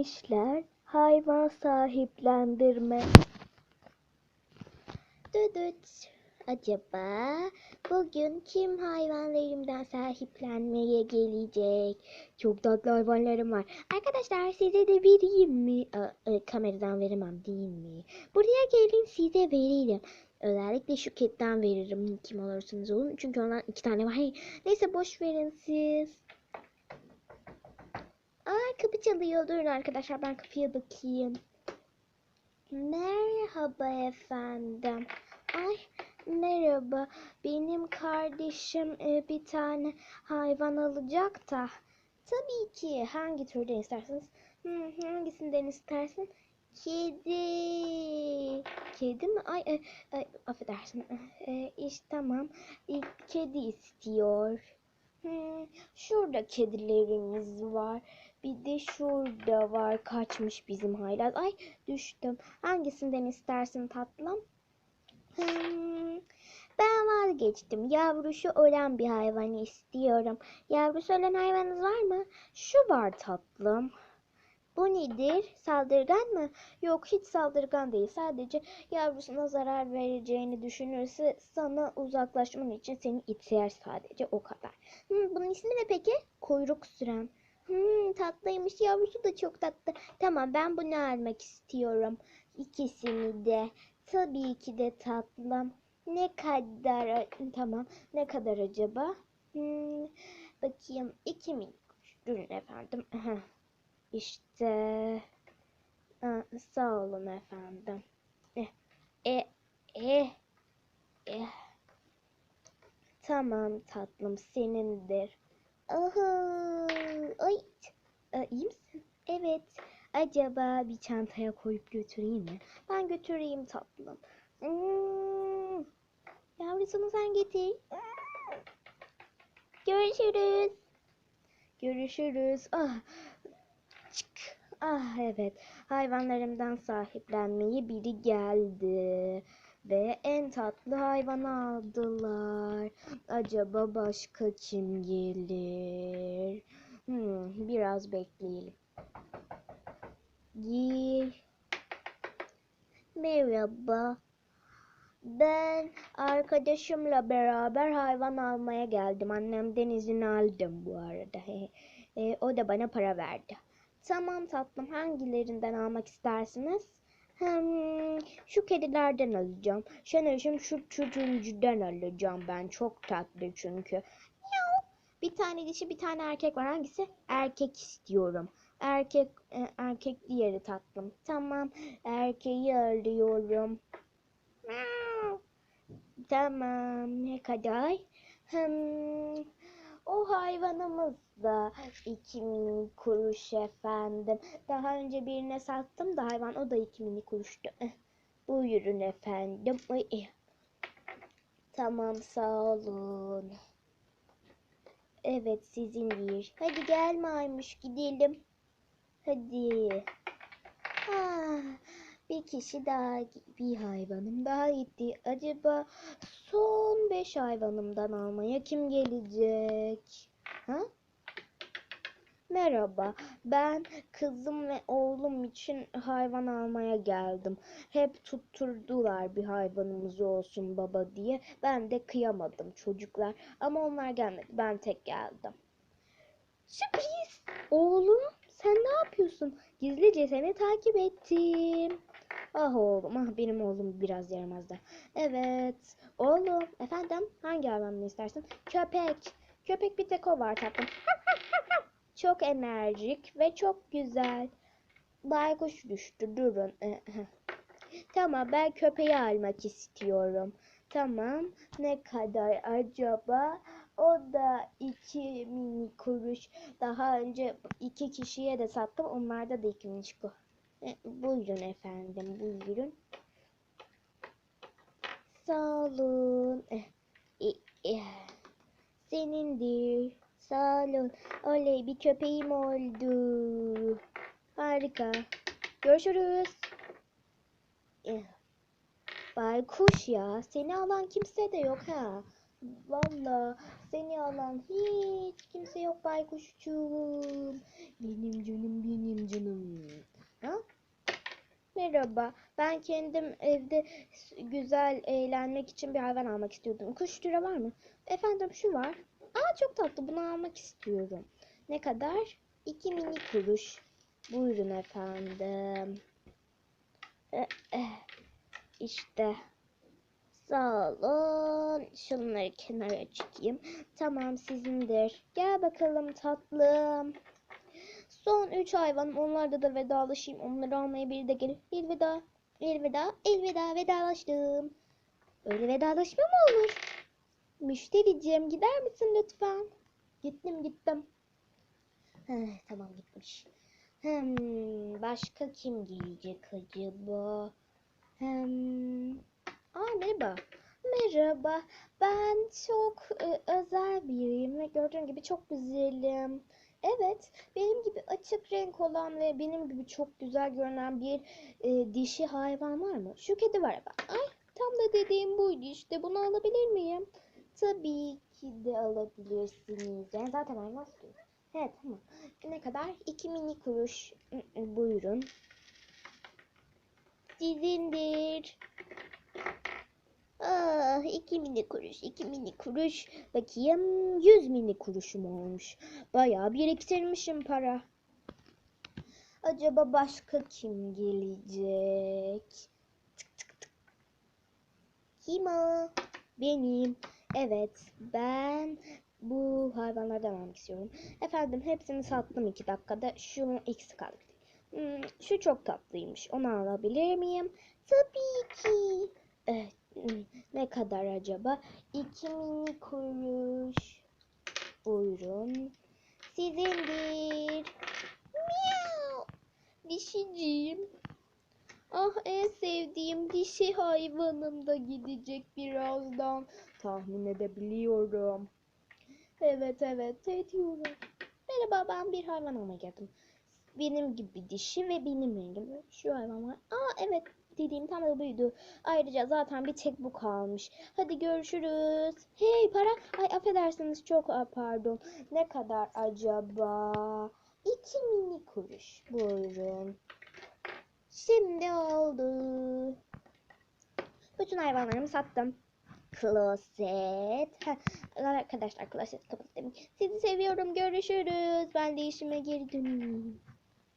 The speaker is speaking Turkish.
işler hayvan sahiplendirme. Düdüt. Acaba bugün kim hayvanlarımdan sahiplenmeye gelecek? Çok tatlı hayvanlarım var. Arkadaşlar size de vereyim mi? Aa, e, kameradan veremem değil mi? Buraya gelin size veririm. Özellikle şu ketten veririm kim olursanız olun. Çünkü ondan iki tane var. Neyse boş verin siz. Çalıyor. Durun arkadaşlar ben kapıya bakayım. Merhaba efendim. Ay merhaba. Benim kardeşim e, bir tane hayvan alacak da. Tabii ki. Hangi türden isterseniz? Hmm, hangisinden istersin? Kedi. Kedi mi? Ay, ay, ay affedersin. E, iş tamam. E, kedi istiyor. Hmm, şurada kedilerimiz var. Bir de şurada var. Kaçmış bizim haylaz. Ay düştüm. Hangisinden istersin tatlım? Hmm, ben vazgeçtim. Yavrusu olan bir hayvan istiyorum. Yavrusu olan hayvanınız var mı? Şu var tatlım. Bu nedir? Saldırgan mı? Yok hiç saldırgan değil. Sadece yavrusuna zarar vereceğini düşünürse sana uzaklaşman için seni iter sadece o kadar. Hmm, bunun ismi ne peki? Kuyruk süren. Hmm, tatlıymış. Yavrusu da çok tatlı. Tamam ben bunu almak istiyorum. İkisini de. Tabii ki de tatlım. Ne kadar tamam. Ne kadar acaba? Hmm, bakayım. İki minik. Durun efendim. İşte. Aa, sağ olun efendim. Eh, eh, eh, eh. Tamam tatlım senindir. Aha, ay, Aa, iyi misin? Evet. Acaba bir çantaya koyup götüreyim mi? Ben götüreyim tatlım. Hmm. Yavrusunu sen getir. Görüşürüz. Görüşürüz. Ah. Çık. Ah evet. Hayvanlarımdan sahiplenmeyi biri geldi. Ve en tatlı hayvanı aldılar. Acaba başka kim gelir? Hmm, biraz bekleyelim. Gir. Merhaba. Ben arkadaşımla beraber hayvan almaya geldim. Annemden izin aldım bu arada. E, o da bana para verdi. Tamam tatlım hangilerinden almak istersiniz? Hmm, şu kedilerden alacağım. Şener'cim şu çocuğuncudan alacağım ben. Çok tatlı çünkü. Bir tane dişi bir tane erkek var. Hangisi? Erkek istiyorum. Erkek e, erkek diğeri tatlım. Tamam. Erkeği arıyorum. Tamam. Ne kadar? Hmm, o hayvanımız da 2000 kuruş efendim. Daha önce birine sattım da hayvan o da 2000 kuruştu. Eh, Buyurun efendim. Eh. Tamam sağ olun. Evet sizindir. Hadi gel maymuş gidelim. Hadi. Ah, bir kişi daha bir hayvanım daha gitti. Acaba son beş hayvanımdan almaya kim gelecek? Ha? Merhaba, ben kızım ve oğlum için hayvan almaya geldim. Hep tutturdular bir hayvanımız olsun baba diye. Ben de kıyamadım çocuklar. Ama onlar gelmedi, ben tek geldim. Sürpriz! Oğlum, sen ne yapıyorsun? Gizlice seni takip ettim. Ah oğlum, ah benim oğlum biraz yaramazdı. Evet, oğlum, efendim hangi hayvanını istersin? Köpek. Köpek bir tek o var tatlım. Çok enerjik ve çok güzel. Baykuş düştü durun. tamam ben köpeği almak istiyorum. Tamam ne kadar acaba? O da iki mini kuruş. Daha önce iki kişiye de sattım. Onlarda da iki mini kuruş. E, buyurun efendim buyurun. Sağ olun. Eh, eh, eh. Senindir. Sağ olun. Oley bir köpeğim oldu. Harika. Görüşürüz. Eh. Baykuş ya. Seni alan kimse de yok ha. Valla seni alan hiç kimse yok baykuşçuğum. Benim canım benim canım. merhaba. Ben kendim evde güzel eğlenmek için bir hayvan almak istiyordum. Kuş türü var mı? Efendim şu var. Aa çok tatlı. Bunu almak istiyorum. Ne kadar? İki mini kuruş. Buyurun efendim. Eh, eh. İşte. Sağ olun. Şunları kenara çekeyim. Tamam sizindir. Gel bakalım tatlım. Son üç hayvanım. Onlarda da vedalaşayım. Onları almaya biri de gelir. Elveda. Elveda. Elveda. Vedalaştım. Öyle vedalaşma mı olur? Müştericiğim gider misin lütfen? Gittim gittim. Heh, tamam gitmiş. Hmm, başka kim gelecek acaba? Hmm. Aa merhaba. Merhaba. Ben çok e, özel biriyim ve gördüğün gibi çok güzelim. Evet, benim gibi açık renk olan ve benim gibi çok güzel görünen bir e, dişi hayvan var mı? Şu kedi var. Ay, tam da dediğim buydu işte. Bunu alabilir miyim? Tabii ki de alabilirsiniz. Yani zaten hayvan istiyorum. Evet, tamam. Ne kadar? İki mini kuruş. Buyurun. Sizindir. Ah, iki mini kuruş, iki mini kuruş. Bakayım, yüz mini kuruşum olmuş. Bayağı biriktirmişim para. Acaba başka kim gelecek? Tık tık tık. Kim o? Benim. Evet, ben bu hayvanlardan almak istiyorum. Efendim, hepsini sattım iki dakikada. Şu ikisi kaldı. Hmm, şu çok tatlıymış. Onu alabilir miyim? Tabii ki. Evet. hmm, Ne kadar acaba? İki mini kuruş. Buyurun. Sizindir. Miau. Dişiciğim. Ah en sevdiğim dişi hayvanım da gidecek birazdan. Tahmin edebiliyorum. Evet evet ediyorum. Merhaba ben bir hayvan almaya geldim. Benim gibi dişi ve benim rengim. Şu hayvan var. Aa evet dediğim tam da buydu. Ayrıca zaten bir tek bu kalmış. Hadi görüşürüz. Hey para. Ay affedersiniz çok pardon. Ne kadar acaba? İki mini kuruş. Buyurun. Şimdi oldu. Bütün hayvanlarımı sattım. Kloset. Arkadaşlar kloset kapattım. Sizi seviyorum. Görüşürüz. Ben de işime döneyim.